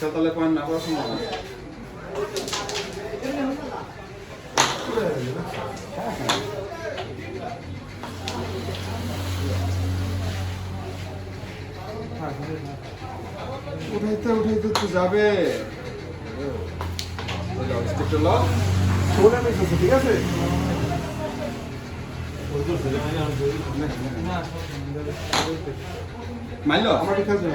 তাহলে পয়েন্ট না পাওয়ার সম্ভাবনা উঠাইতে উঠাইতে তো যাবে। ঠিক আছে? মাইলো? আমার ঠিক আছে।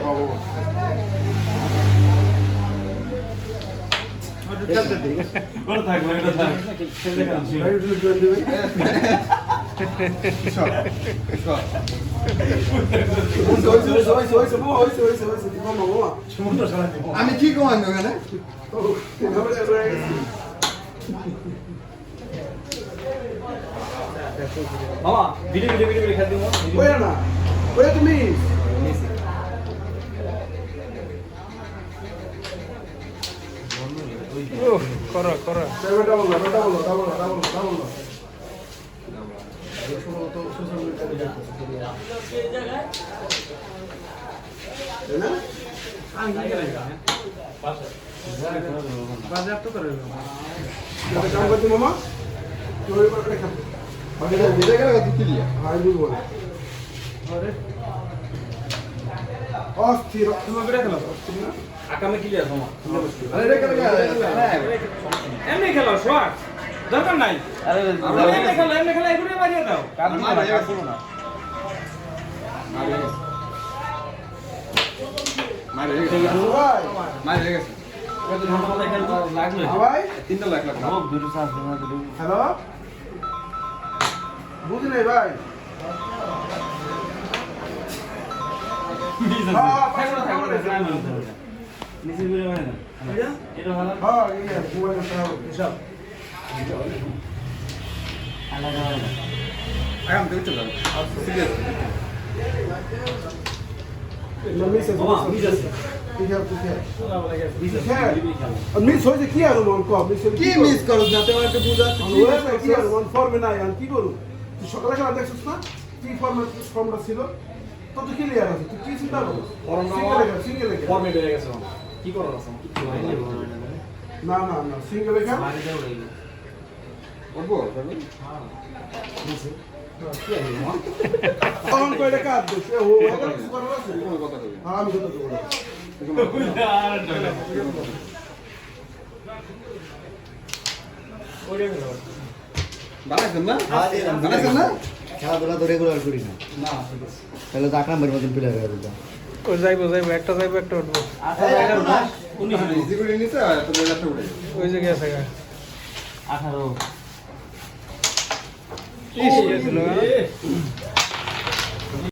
আমি কি কমাবো ওখানে মামা ভিডিও ভিডিও ভিডিও খেল দিও। তুমি। তাই না বাজার তো করে কাম করছি মামা তুই ওই পাশে খা এটা এটা গেলে কত ক্লিয়ার হাই বুঝব না অস্থির তুমি বেড়ে খেলো অস্থির। না? আকামে ক্লিয়ার এটা গেলে এমনি খেলো শর্ট। দরকার নাই। আরে এমনি খেলো এমনি খেলো এগুলো মারিয়ে দাও। কাটুন না। মারে। মারে গেছে। তিনটা লাখ লাখ হ্যালো? বুঝি ভাই। মিস হয়েছে কি আর মন কম কি মিস করো? যাতে আমার একটু বুঝা কি আর মন ফর্মে নাই আমি কি তুই সকালে খেলা দেখছিস না? কি ফর্মে ফর্মটা ছিল? তো তুই ক্লিয়ার আছে তুই কি চিন্তা করো সিঙ্গেল লেখা সিঙ্গেল লেখা ফর্মেট হয়ে গেছে মামা কি করার আছে কিছু হয় না না না না সিঙ্গেল লেখা মারি দাও রইল করব তবে কি আছে মামা অন করে লেখা আছে সে ও এখানে কিছু করার আছে কোনো কথা কবি হ্যাঁ আমি কথা দেবো বানাইছেন না হ্যাঁ, দিলাম, বানাইছেন না খেলাধুলা তো রেগুলার করি না। না ঠিক আছে। তাহলে তো এক নম্বরের মতন প্লেয়ার হয়ে যেতাম ও যাইবো যাইবো একটা যাইবো একটা উঠবো। রেজাল্টটা উঠে যাবে। ওই যে গেছে গা। আঠারো।